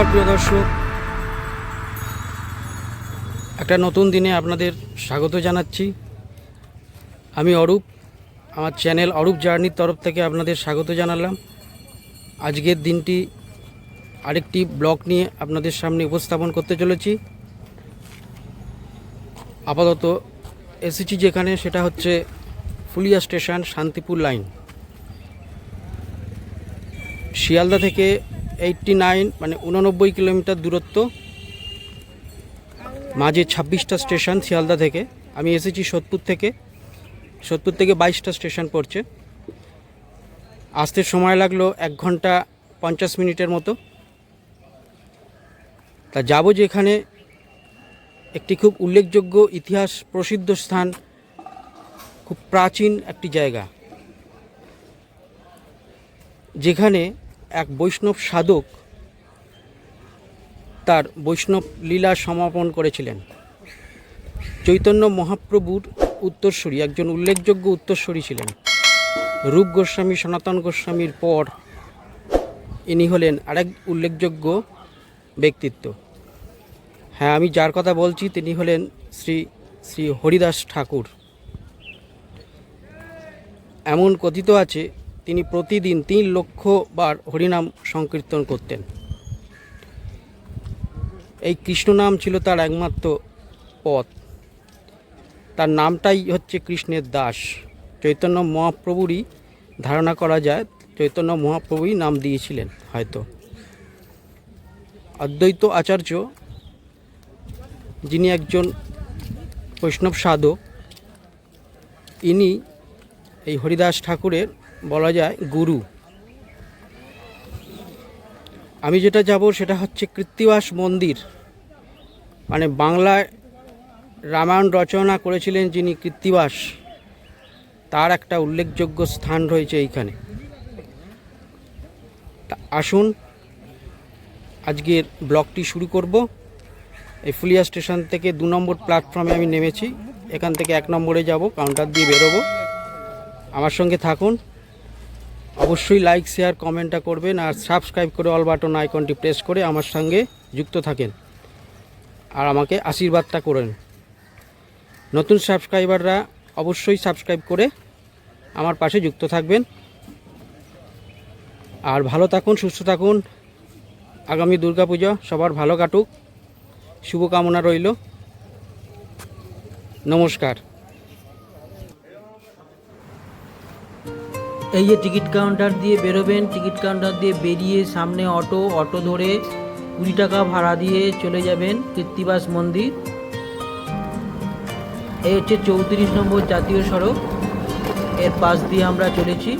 নমস্কার প্রিয় দর্শক। একটা নতুন দিনে আপনাদের স্বাগত জানাচ্ছি। আমি অরূপ, আমার চ্যানেল অরূপ জার্নির তরফ থেকে আপনাদের স্বাগত জানালাম। আজকের দিনটি আরেকটি ব্লগ নিয়ে আপনাদের সামনে উপস্থাপন করতে চলেছি। আপাতত এসেছি যেখানে, সেটা হচ্ছে ফুলিয়া স্টেশন শান্তিপুর লাইন। শিয়ালদা থেকে এইটটি নাইন মানে উননব্বই কিলোমিটার দূরত্ব মাঝে ছাব্বিশটা স্টেশন শিয়ালদা থেকে আমি এসেছি সোদপুর থেকে সোদপুর থেকে বাইশটা স্টেশন পড়ছে আসতে সময় লাগল এক ঘণ্টা পঞ্চাশ মিনিটের মতো তা যাব যেখানে একটি খুব উল্লেখযোগ্য ইতিহাস প্রসিদ্ধ স্থান খুব প্রাচীন একটি জায়গা যেখানে এক বৈষ্ণব সাধক তার বৈষ্ণব লীলা সমাপন করেছিলেন। চৈতন্য মহাপ্রভুর উত্তরসূরি, একজন উল্লেখযোগ্য উত্তরসূরি ছিলেন। রূপ গোস্বামী, সনাতন গোস্বামীর পর ইনি হলেন আরেক উল্লেখযোগ্য ব্যক্তিত্ব। হ্যাঁ আমি যার কথা বলছি তিনি হলেন শ্রী শ্রী হরিদাস ঠাকুর। এমন কথিত আছে তিনি প্রতিদিন তিন লক্ষ বার হরিনাম সংকীর্তন করতেন। এই কৃষ্ণ নাম ছিল তার একমাত্র পথ। তার নামটাই হচ্ছে কৃষ্ণের দাস। চৈতন্য মহাপ্রভুরই ধারণা করা যায়, চৈতন্য মহাপ্রভুই নাম দিয়েছিলেন হয়তো। অদ্বৈত আচার্য, যিনি একজন বৈষ্ণব সাধক, ইনি এই হরিদাস ঠাকুরের বলা যায় গুরু। আমি যেটা যাব সেটা হচ্ছে কৃত্তিবাস মন্দির। মানে বাংলায় রামায়ণ রচনা করেছিলেন যিনি কৃত্তিবাস, তার একটা উল্লেখযোগ্য স্থান রয়েছে এইখানে। আসুন, আজকের ব্লগটি শুরু করব। এই ফুলিয়া স্টেশন থেকে দু নম্বর প্ল্যাটফর্মে আমি নেমেছি। এখান থেকে এক নম্বরে যাব, কাউন্টার দিয়ে বেরোবো। আমার সঙ্গে থাকুন। অবশ্যই লাইক শেয়ার কমেন্টটা করবেন আর সাবস্ক্রাইব করে অল বাটন আইকনটি প্রেস করে আমার সঙ্গে যুক্ত থাকেন। আর আমাকে আশীর্বাদটা করেন। নতুন সাবস্ক্রাইবাররা অবশ্যই সাবস্ক্রাইব করে আমার পাশে যুক্ত থাকবেন। আর ভালো থাকুন, সুস্থ থাকুন। আগামী দুর্গাপূজা সবার ভালো কাটুক। শুভকামনা রইল। নমস্কার। এই যে টিকিট কাউন্টার দিয়ে বেরোবেন, টিকিট কাউন্টার দিয়ে বেরিয়ে সামনে অটো অটো ধরে কুড়ি টাকা ভাড়া দিয়ে চলে যাবেন কৃত্তিবাস মন্দির। এই হচ্ছে চৌত্রিশ নম্বর জাতীয় সড়ক। এর পাশ দিয়ে আমরা চলেছি।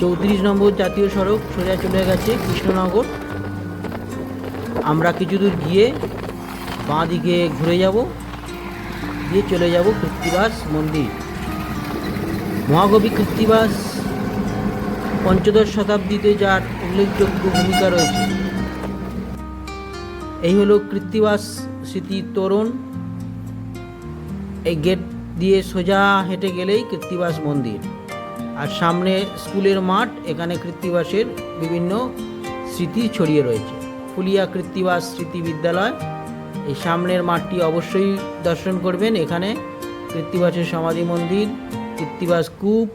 চৌত্রিশ নম্বর জাতীয় সড়ক সোজা চলে গেছে কৃষ্ণনগর। আমরা কিছু দূর গিয়ে বাঁ দিকে ঘুরে যাব দিয়ে চলে যাব কৃত্তিবাস মন্দির। মহাকবি কৃত্তিবাস পঞ্চদশ শতাব্দীতে যার উল্লেখযোগ্য ভূমিকা রয়েছে। এই হলো কৃত্তিবাস স্মৃতি তোরণ। এই গেট দিয়ে সোজা হেঁটে গেলেই কৃত্তিবাস মন্দির। আর সামনে স্কুলের মাঠ, এখানে কৃত্তিবাসের বিভিন্ন স্মৃতি ছড়িয়ে রয়েছে। ফুলিয়া কৃত্তিবাস স্মৃতি বিদ্যালয়, এই সামনের মাঠটি অবশ্যই দর্শন করবেন। এখানে কৃত্তিবাসের সমাধি মন্দির কৃত্তিবাস কূপ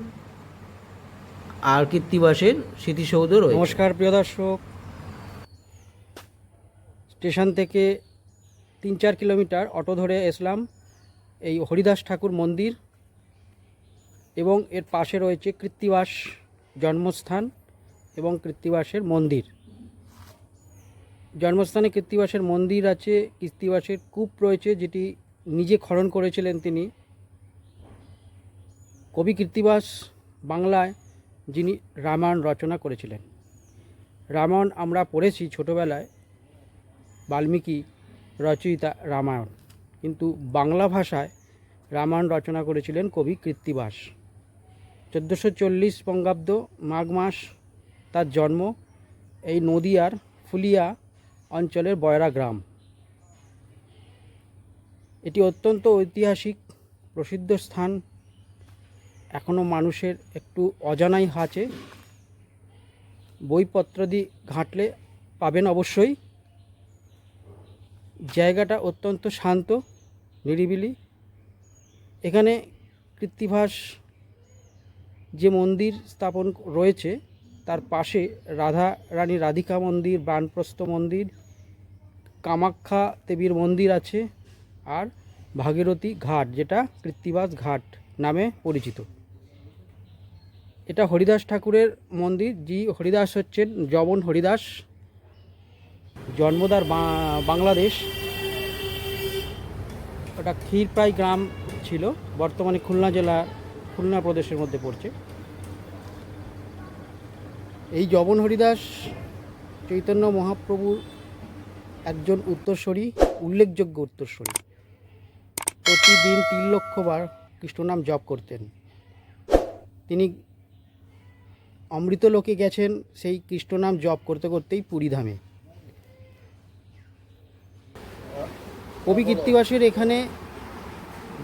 আর কৃত্তিবাসের স্মৃতিসৌধ রয়েছে। নমস্কার, প্রিয় দর্শক। স্টেশন থেকে তিন চার কিলোমিটার অটো ধরে এসলাম এই হরিদাস ঠাকুর মন্দির এবং এর পাশে রয়েছে কৃত্তিবাস জন্মস্থান এবং কৃত্তিবাসের মন্দির। জন্মস্থানে কৃত্তিবাসের মন্দির আছে কৃত্তিবাসের কূপ রয়েছে, যেটি নিজে খনন করেছিলেন তিনি। কবি কীর্তিবাস বাংলায় যিনি রামায়ণ রচনা করেছিলেন। রামায়ণ আমরা পড়েছি ছোটোবেলায়, বাল্মীকি রচয়িতা রামায়ণ। কিন্তু বাংলা ভাষায় রামায়ণ রচনা করেছিলেন কবি কৃত্তিবাস চোদ্দোশো চল্লিশ বঙ্গাব্দ মাঘ মাস তার জন্ম এই নদিয়ার ফুলিয়া অঞ্চলের বয়রা গ্রাম। এটি অত্যন্ত ঐতিহাসিক প্রসিদ্ধ স্থান। এখনও মানুষের একটু অজানাই আছে। বইপত্র দিয়ে ঘাঁটলে পাবেন অবশ্যই। জায়গাটা অত্যন্ত শান্ত, নিরিবিলি। এখানে কৃত্তিভাস যে মন্দির স্থাপন রয়েছে, তার পাশে রাধা রানী রাধিকা মন্দির, বানপ্রস্থ মন্দির, কামাখ্যা দেবীর মন্দির আছে, আর ভাগীরথী ঘাট, যেটা কৃত্তিবাস ঘাট নামে পরিচিত। এটা হরিদাস ঠাকুরের মন্দির, জি হরিদাস হচ্ছেন জবন হরিদাস, জন্মদার বাংলাদেশ। ওটা ক্ষীরপাই গ্রাম ছিল, বর্তমানে খুলনা জেলা, খুলনা প্রদেশের মধ্যে পড়ছে। এই জবন হরিদাস চৈতন্য মহাপ্রভুর একজন উত্তরস্বরী, উল্লেখযোগ্য উত্তরস্বরী। প্রতিদিন তিন লক্ষবার কৃষ্ণনাম জপ করতেন। তিনি অমৃতলোকে গেছেন, সেই কৃষ্ণনাম জপ করতে করতেই পুরীধামে কবি কীর্তিবাসের এখানে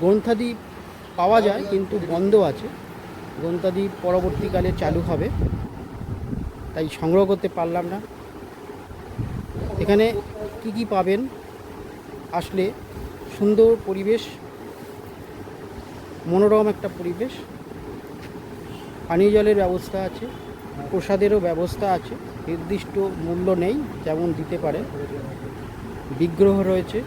গ্রন্থাদি পাওয়া যায়, কিন্তু বন্ধ আছে। গ্রন্থাদি পরবর্তীকালে চালু হবে। তাই সংগ্রহ করতে পারলাম না। এখানে কি কি পাবেন? আসলে সুন্দর পরিবেশ, মনোরম একটা পরিবেশ। পানীয় জলের ব্যবস্থা আছে, প্রসাদেরও ব্যবস্থা আছে, নির্দিষ্ট মূল্য নেই যেমন দিতে পারে বিগ্রহ রয়েছে।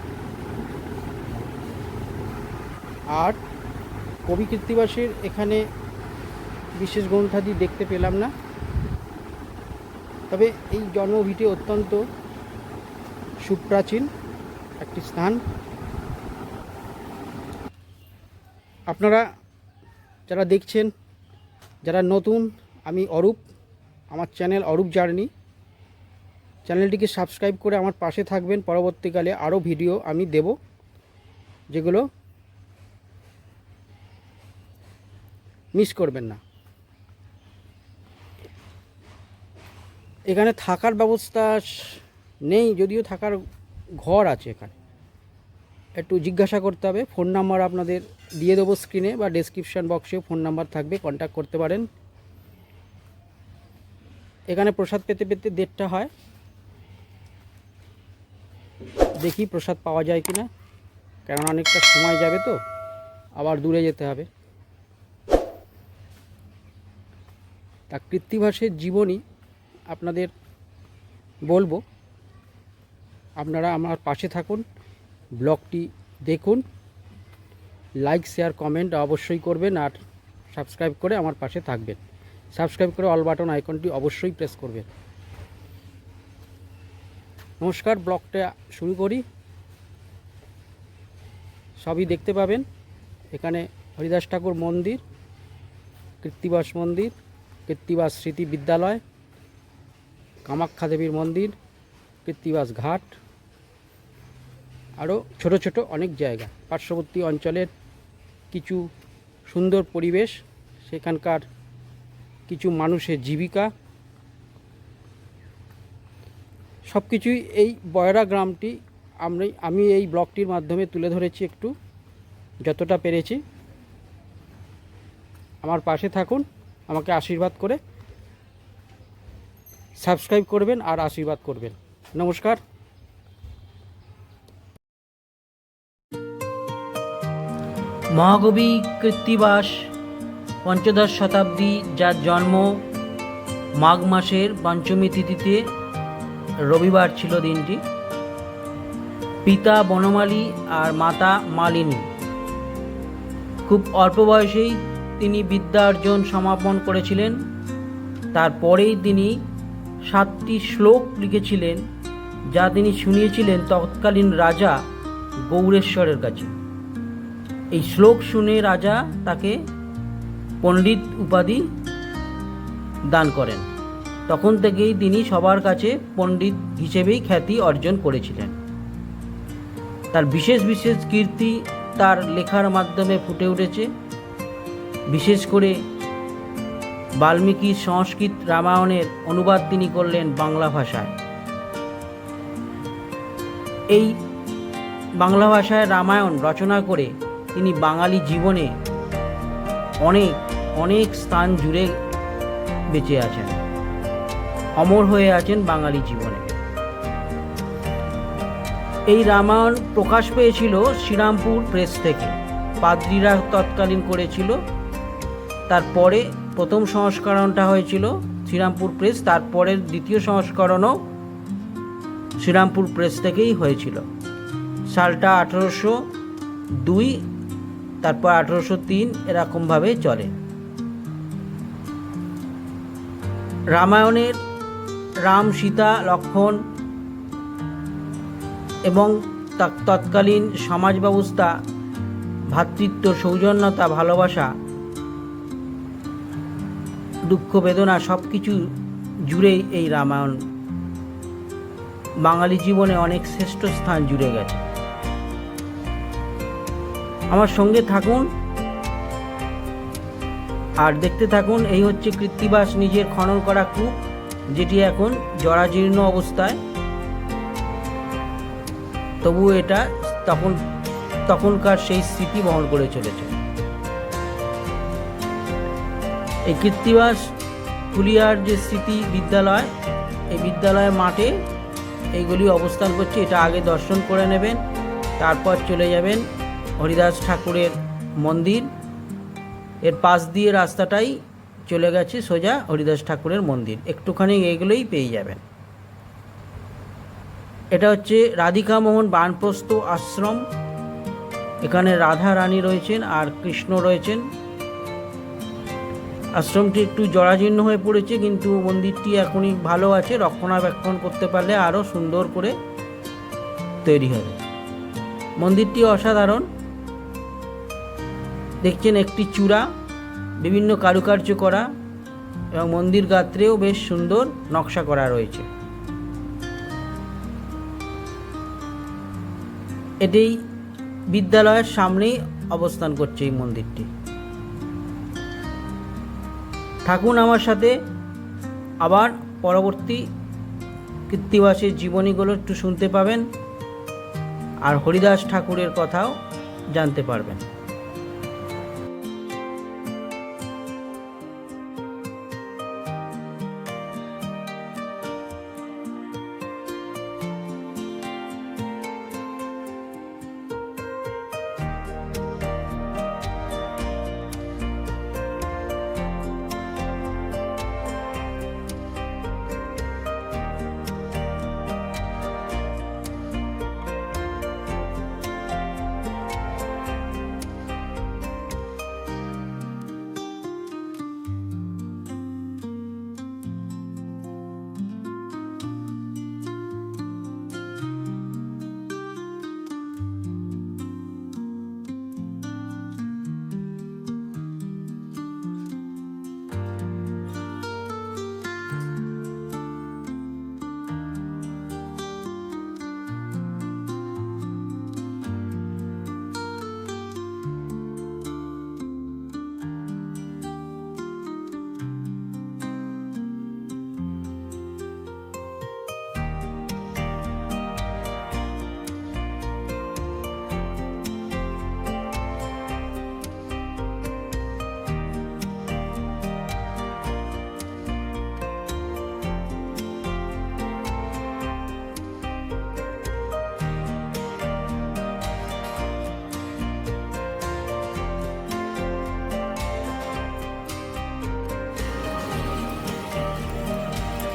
আর কবি কীর্তিবাসের এখানে বিশেষ গ্রন্থাদি দেখতে পেলাম না। তবে এই জন্মভিটি অত্যন্ত সুপ্রাচীন একটি স্থান। আপনারা যারা দেখছেন যারা নতুন, আমি অরূপ, আমার চ্যানেল অরূপ জার্নি। চ্যানেলটিকে সাবস্ক্রাইব করে আমার পাশে থাকবেন। পরবর্তীকালে আরও ভিডিও আমি দেব, যেগুলো মিস করবেন না। এখানে থাকার ব্যবস্থা নেই, যদিও থাকার ঘর আছে এখানে। একটু জিজ্ঞাসা করতে হবে। ফোন নাম্বার আপনাদের দিয়ে দেবো স্ক্রিনে বা ডেসক্রিপশান বক্সেও ফোন নাম্বার থাকবে কন্ট্যাক্ট করতে পারেন। এখানে প্রসাদ পেতে পেতে দেড়টা হয়। দেখি প্রসাদ পাওয়া যায় কি না কারণ অনেকটা সময় যাবে তো, আবার দূরে যেতে হবে। তা কৃত্তিভাসের জীবনী আপনাদের বলব। আপনারা আমার পাশে থাকুন। ব্লগটি দেখুন লাইক শেয়ার কমেন্ট অবশ্যই করবেন আর সাবস্ক্রাইব করে আমার পাশে থাকবেন। সাবস্ক্রাইব করে অল বাটন আইকনটি অবশ্যই প্রেস করবেন। নমস্কার, ব্লগটা শুরু করি। সবই দেখতে পাবেন। এখানে হরিদাস ঠাকুর মন্দির, কৃত্তিবাস মন্দির, কৃত্তিবাস স্মৃতি বিদ্যালয়, কামাখ্যা দেবীর মন্দির, কৃত্তিবাস ঘাট। আরও ছোট ছোট অনেক জায়গা। পার্শ্ববর্তী অঞ্চলের কিছু সুন্দর পরিবেশ, সেখানকার কিছু মানুষের জীবিকা। সব কিছুই এই বয়রা গ্রামটি আমি আমি এই ব্লগটির মাধ্যমে তুলে ধরেছি একটু, যতটা পেরেছি। আমার পাশে থাকুন, আমাকে আশীর্বাদ করে সাবস্ক্রাইব করবেন আর আশীর্বাদ করবেন। নমস্কার। মহাকবি কৃত্তিবাস পঞ্চদশ শতাব্দী যার জন্ম মাঘ মাসের পঞ্চমী তিথিতে, রবিবার ছিল দিনটি। পিতা বনমালী আর মাতা মালিনী। খুব অল্প বয়সেই তিনি বিদ্যা অর্জন সমাপন করেছিলেন। তারপরেই তিনি সাতটি শ্লোক লিখেছিলেন, যা তিনি শুনিয়েছিলেন তৎকালীন রাজা গৌরেশ্বরের কাছে। এই শ্লোক শুনে রাজা তাকে পণ্ডিত উপাধি দান করেন। তখন থেকেই তিনি সবার কাছে পণ্ডিত হিসেবেই খ্যাতি অর্জন করেছিলেন। তার বিশেষ বিশেষ কীর্তি তার লেখার মাধ্যমে ফুটে উঠেছে। বিশেষ করে বাল্মীকির সংস্কৃত রামায়ণের অনুবাদ তিনি করলেন বাংলা ভাষায়। এই বাংলা ভাষায় রামায়ণ রচনা করে তিনি বাঙালি জীবনে অনেক অনেক স্থান জুড়ে বেঁচে আছেন। অমর হয়ে আছেন বাঙালি জীবনে। এই রামায়ণ প্রকাশ পেয়েছিল শ্রীরামপুর প্রেস থেকে। পাদ্রীরা তৎকালীন করেছিল। তারপরে প্রথম সংস্করণটা হয়েছিল শ্রীরামপুর প্রেস তারপরের দ্বিতীয় সংস্করণও শ্রীরামপুর প্রেস থেকেই হয়েছিল। সালটা আঠেরোশো দুই তারপর আঠেরোশো তিন এরকমভাবে চলে। রামায়ণের রাম, সীতা, লক্ষণ এবং তৎকালীন সমাজ ব্যবস্থা, ভ্রাতৃত্ব, সৌজন্যতা, ভালোবাসা, দুঃখ, বেদনা সব কিছু জুড়েই এই রামায়ণ। বাঙালি জীবনে অনেক শ্রেষ্ঠ স্থান জুড়ে গেছে। আমার সঙ্গে থাকুন। আর দেখতে থাকুন, এই হচ্ছে কৃত্তিবাস নিজের খনন করা কূপ, যেটি এখন জরাজীর্ণ অবস্থায়। তবু এটা তখন, তখনকার সেই স্মৃতি বহন করে চলেছে। এই কৃত্তিবাস ফুলিয়ার যে স্মৃতি বিদ্যালয়, এই বিদ্যালয়ের মাঠে এইগুলি অবস্থান করছে। এটা আগে দর্শন করে নেবেন, তারপর চলে যাবেন হরিদাস ঠাকুরের মন্দির। এর পাশ দিয়ে রাস্তাটাই চলে গেছে সোজা হরিদাস ঠাকুরের মন্দির। একটুখানি এগুলোই পেয়ে যাবেন। এটা হচ্ছে রাধিকা মোহন বানপ্রস্থ আশ্রম। এখানে রাধা রানী রয়েছেন আর কৃষ্ণ রয়েছেন। আশ্রমটি একটু জরাজীর্ণ হয়ে পড়েছে, কিন্তু মন্দিরটি এখনই ভালো আছে। রক্ষণাবেক্ষণ করতে পারলে আরও সুন্দর করে তৈরি হবে। মন্দিরটি অসাধারণ। দেখছেন একটি চূড়া, বিভিন্ন কারুকার্য করা এবং মন্দির গাত্রেও বেশ সুন্দর নকশা করা রয়েছে। এটি বিদ্যালয়ের সামনেই অবস্থান করছে এই মন্দিরটি। থাকুন আমার সাথে আবার পরবর্তী কৃত্তিবাসের জীবনীগুলো একটু শুনতে পাবেন আর হরিদাস ঠাকুরের কথাও জানতে পারবেন।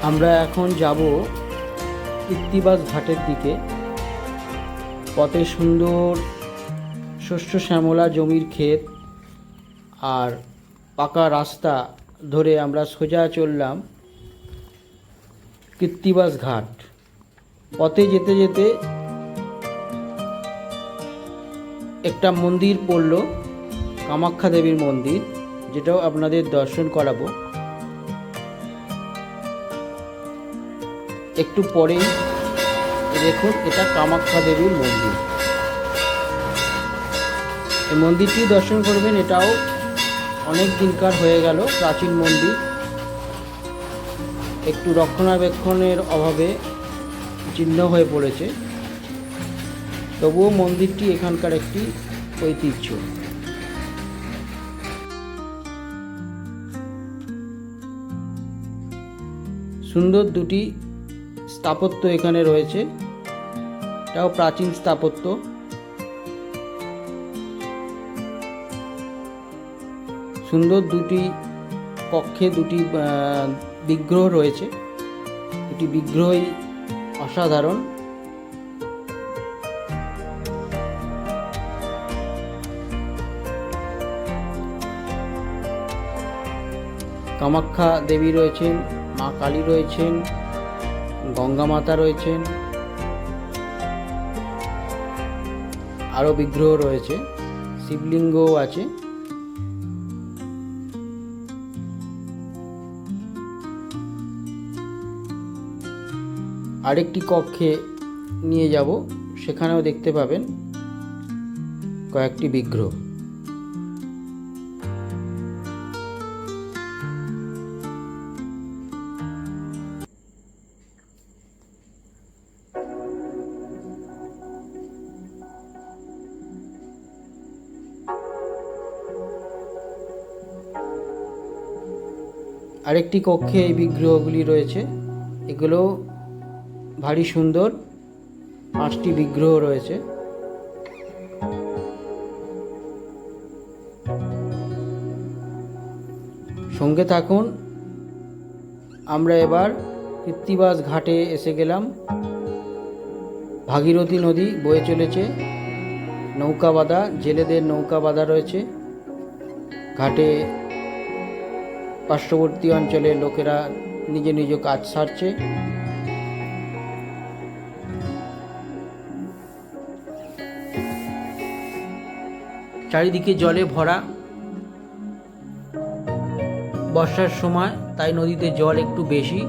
আমরা এখন যাব কৃত্তিবাস ঘাটের দিকে। পথে সুন্দর শস্য শ্যামলা জমির ক্ষেত আর পাকা রাস্তা ধরে আমরা সোজা চললাম কৃত্তিবাস ঘাট। পথে যেতে যেতে একটা মন্দির পড়ল, কামাখ্যা দেবীর মন্দির, যেটাও আপনাদের দর্শন করাবো। একটু পরেই দেখুন, এটা কামাখ্যা দেবীর মন্দির। এই মন্দিরটি দর্শন করবেন, এটাও অনেক দিনকার হয়ে গেল, প্রাচীন মন্দির। একটু রক্ষণাবেক্ষণের অভাবে চিহ্ন হয়ে পড়েছে। তবুও মন্দিরটি এখানকার একটি ঐতিহ্য। সুন্দর দুটি স্থাপত্য এখানে রয়েছে। এটাও প্রাচীন স্থাপত্য। সুন্দর দুটি কক্ষে দুটি বিগ্রহ রয়েছে। দুটি বিগ্রহই অসাধারণ। কামাখ্যা দেবী রয়েছেন, মা কালী রয়েছেন গঙ্গা মাতা রয়েছেন। আরও বিগ্রহ রয়েছে। শিবলিঙ্গও আছে। আরেকটি কক্ষে নিয়ে যাব, সেখানেও দেখতে পাবেন কয়েকটি বিগ্রহ। আরেকটি কক্ষে এই বিগ্রহগুলি রয়েছে। এগুলো ভারী সুন্দর। পাঁচটি বিগ্রহ রয়েছে। সঙ্গে থাকুন। আমরা এবার কৃত্তিবাস ঘাটে এসে গেলাম। ভাগীরথী নদী বয়ে চলেছে। নৌকা বাঁধা, জেলেদের নৌকা বাঁধা রয়েছে। ঘাটে পার্শ্ববর্তী অঞ্চলের লোকেরা নিজ নিজ কাজ সারছে। চারিদিকে জলে ভরা। বর্ষার সময় তাই নদীতে জল একটু বেশি।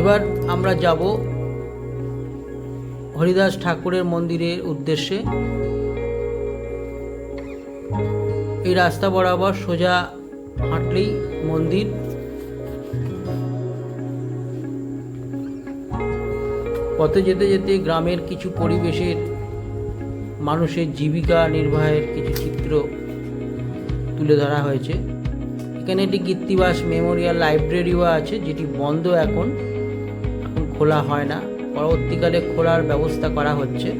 এবার আমরা যাব হরিদাস ঠাকুরের মন্দিরের উদ্দেশ্যে এই রাস্তা বরাবর সোজা হাঁটলেই মন্দির। পথে যেতে যেতে গ্রামের কিছু পরিবেশের, মানুষের জীবিকা নির্বাহের কিছু চিত্র তুলে ধরা হয়েছে। এখানে একটি কীর্তিবাস মেমোরিয়াল লাইব্রেরিও আছে, যেটি বন্ধ এখন। এখন খোলা হয় না। পরবর্তীকালে খোলার ব্যবস্থা করা হচ্ছে।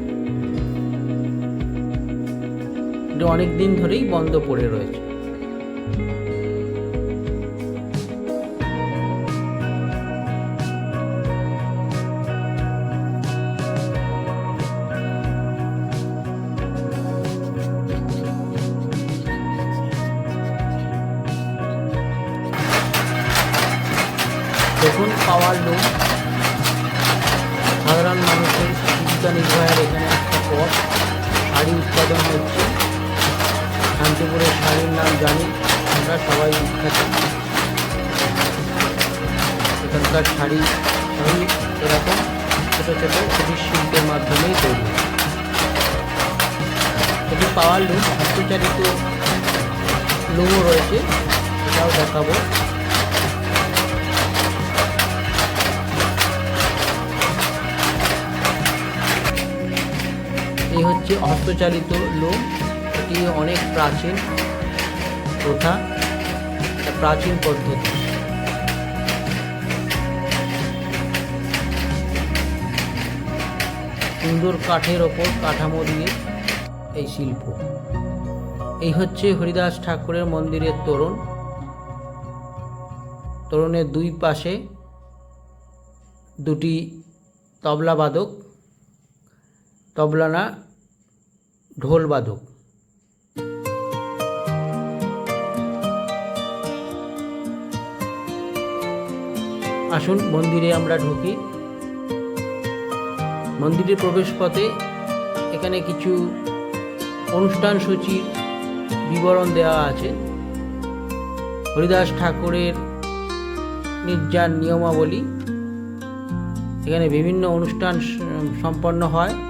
অনেক দিন ধরেই বন্ধ পড়ে রয়েছে। দেখুন পাওয়ার লোক সাধারণ মানুষের জীবিকা নির্বাহের এখানে একটা পথ। শাড়ি উৎপাদন হচ্ছে। শান্তিপুরের শাড়ির নাম জানি। আমরা সবাই বিখ্যাত। এখানকার শাড়ি সবই এরকম ছোটো ছোটো কুটির শিল্পের মাধ্যমেই তৈরি। এটি পাওয়ার লুম হস্তচালিত লুমও রয়েছে। এটাও দেখাবো। এই হচ্ছে হস্তচালিত লোম এটি অনেক প্রাচীন প্রথা প্রাচীন পদ্ধতি। সুন্দর কাঠের ওপর কাঠামো দিয়ে এই শিল্প। এই হচ্ছে হরিদাস ঠাকুরের মন্দিরের তোরণ। তোরণের দুই পাশে দুটি তবলা বাদক। তবলা না ঢোল বাদক আসুন মন্দিরে আমরা ঢুকি। মন্দিরের প্রবেশপথে এখানে কিছু অনুষ্ঠান সূচির বিবরণ দেওয়া আছে। হরিদাস ঠাকুরের নির্যান নিয়মাবলী। এখানে বিভিন্ন অনুষ্ঠান সম্পন্ন হয়।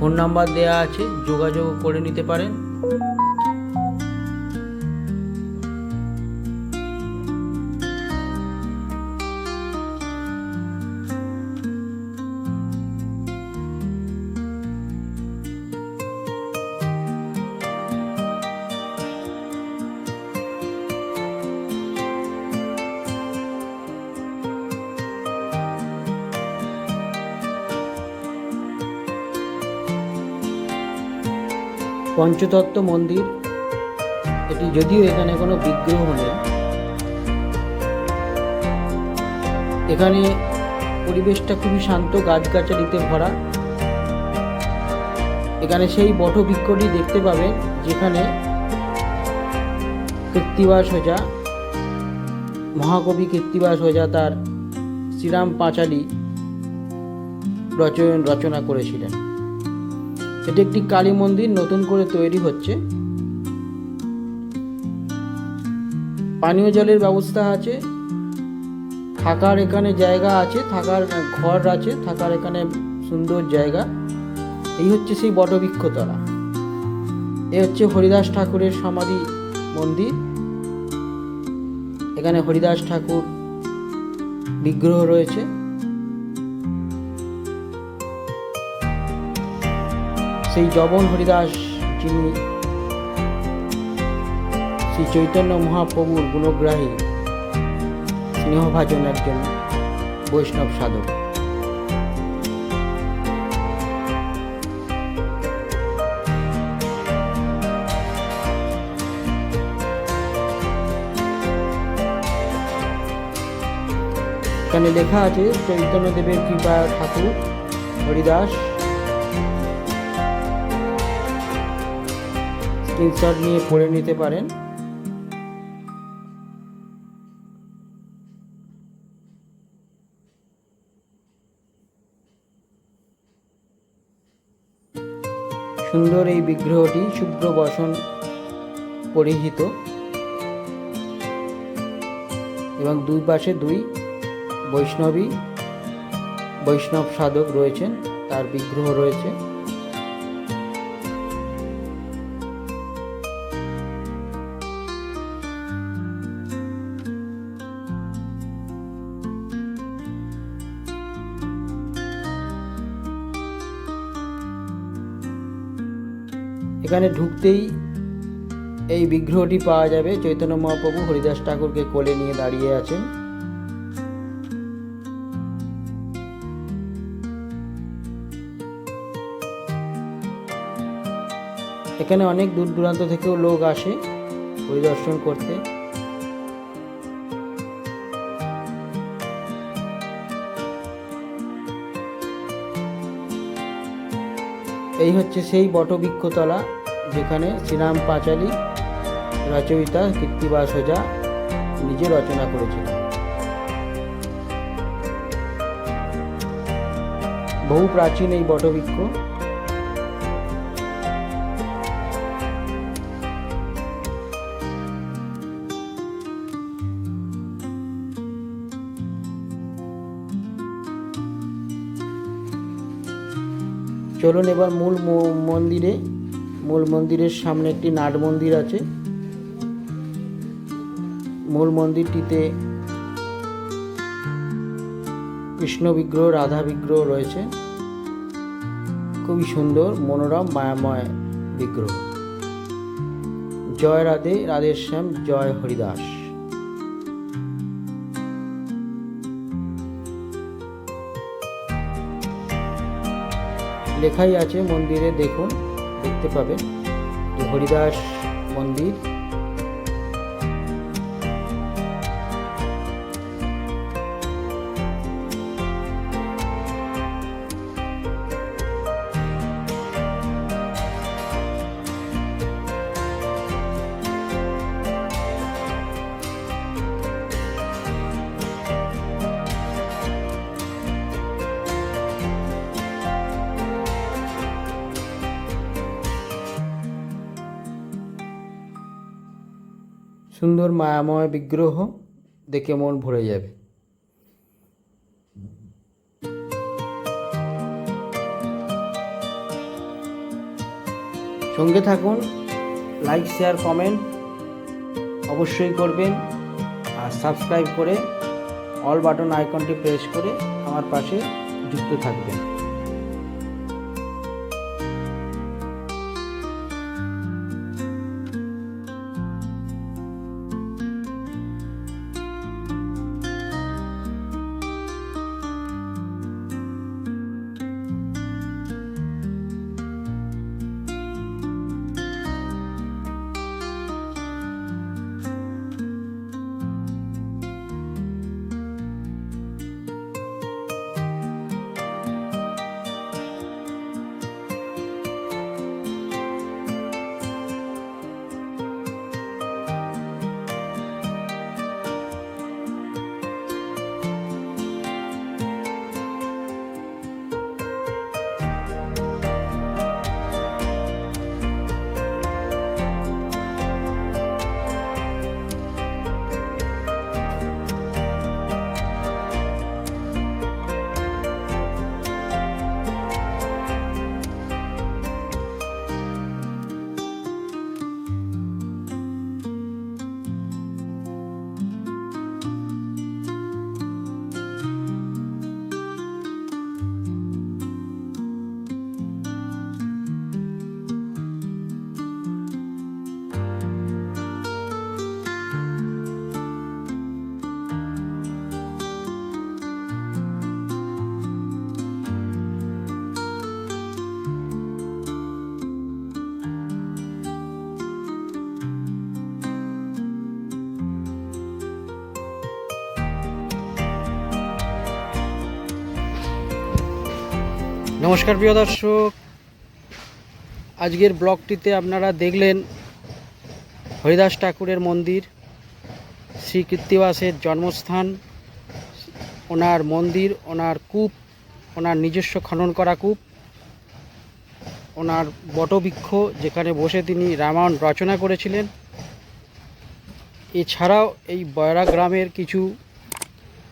ফোন নাম্বার দেওয়া আছে যোগাযোগ করে নিতে পারেন। পঞ্চতত্ত্ব মন্দির। এটি যদিও এখানে কোনো বিগ্রহ নেই। এখানে পরিবেশটা খুবই শান্ত, গাছগাছালিতে ভরা। এখানে সেই বটবৃক্ষটি দেখতে পাবেন, যেখানে কৃত্তিবাস ওঝা মহাকবি কৃত্তিবাস ওঝা তার শ্রীরাম পাঁচালী রচয়ন রচনা করেছিলেন। এটি একটি কালী মন্দির নতুন করে তৈরি হচ্ছে। পানীয় জলের ব্যবস্থা আছে। থাকার এখানে জায়গা আছে, থাকার ঘর আছে, থাকার এখানে সুন্দর জায়গা। এই হচ্ছে সেই বটবৃক্ষতলা। এ হচ্ছে হরিদাস ঠাকুরের সমাধি মন্দির। এখানে হরিদাস ঠাকুর বিগ্রহ রয়েছে। সেই জবন হরিদাস, যিনি শ্রী চৈতন্য মহাপ্রভুর গুণগ্রাহী, স্নেহভাজন একজন বৈষ্ণব সাধক। এখানে লেখা আছে, চৈতন্যদেবের কৃপা ঠাকুর হরিদাস। স্ক্রিনশট নিয়ে পড়ে নিতে পারেন। সুন্দর এই বিগ্রহটি শুভ্র বসন পরিহিত। এবং দুই পাশে দুই বৈষ্ণবী, বৈষ্ণব সাধক রয়েছেন, তার বিগ্রহ রয়েছে। এখানে ঢুকতেই এই বিগ্রহটি পাওয়া যাবে। চৈতন্য মহাপ্রভু হরিদাস ঠাকুরকে কোলে নিয়ে দাঁড়িয়ে আছেন। এখানে অনেক দূর দূরান্ত থেকেও লোক আসে পরিদর্শন করতে। এই হচ্ছে সেই বটবৃক্ষতলা। যেখানে শ্রীরাম পাঁচালী, রচয়িতা কীর্তিবাস ওঝা নিজে রচনা করেছিলেন। বহু প্রাচীন এই বটবৃক্ষ। চলুন এবার মূল মন্দিরে মূল মন্দিরের সামনে একটি নাট মন্দির আছে। মূল মন্দিরটিতে কৃষ্ণ বিগ্রহ, রাধা বিগ্রহ রয়েছে। খুবই সুন্দর, মনোরম, মায়াময় বিগ্রহ। জয় রাধে, রাধের শ্যাম, জয় হরিদাস। লেখাই আছে মন্দিরে, দেখুন। দেখতে পাবেন। হরিদাস মন্দির সুন্দর মায়াময় বিগ্রহ দেখে মন ভরে যাবে। সঙ্গে থাকুন লাইক শেয়ার কমেন্ট অবশ্যই করবেন আর সাবস্ক্রাইব করে অল বাটন আইকনটি প্রেস করে আমার পাশে যুক্ত থাকবেন। নমস্কার, প্রিয় দর্শক। আজকের ব্লগটিতে আপনারা দেখলেন হরিদাস ঠাকুরের মন্দির, শ্রী কৃত্তিবাসের জন্মস্থান, ওনার মন্দির, ওনার কূপ, ওনার নিজস্ব খনন করা কূপ, ওনার বটবৃক্ষ যেখানে বসে তিনি রামায়ণ রচনা করেছিলেন। এছাড়াও এই বয়রা গ্রামের কিছু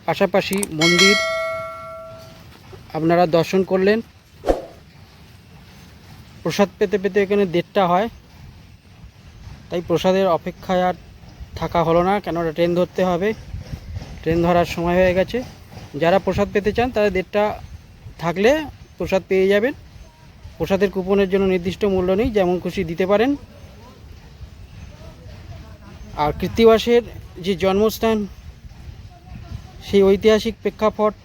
পাশাপাশি মন্দির আপনারা দর্শন করলেন। প্রসাদ পেতে পেতে এখানে দেড়টা হয়। তাই প্রসাদের অপেক্ষায় আর থাকা হলো না, কেননা ট্রেন ধরতে হবে। ট্রেন ধরার সময় হয়ে গেছে। যারা প্রসাদ পেতে চান, তারা দেড়টা থাকলে প্রসাদ পেয়ে যাবেন। প্রসাদের কুপনের জন্য নির্দিষ্ট মূল্য নেই, যেমন খুশি দিতে পারেন। আর কৃত্তিবাসের যে জন্মস্থান, সেই ঐতিহাসিক প্রেক্ষাপট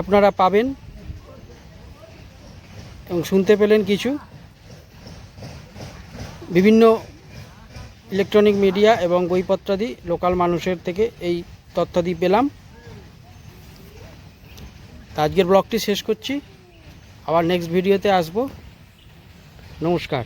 আপনারা পাবেন। এবং শুনতে পেলেন কিছু বিভিন্ন ইলেকট্রনিক মিডিয়া এবং বইপত্রাদি লোকাল মানুষের থেকে এই তথ্যাদি পেলাম। তা আজকের ব্লগটি শেষ করছি। আবার নেক্সট ভিডিওতে আসব। নমস্কার।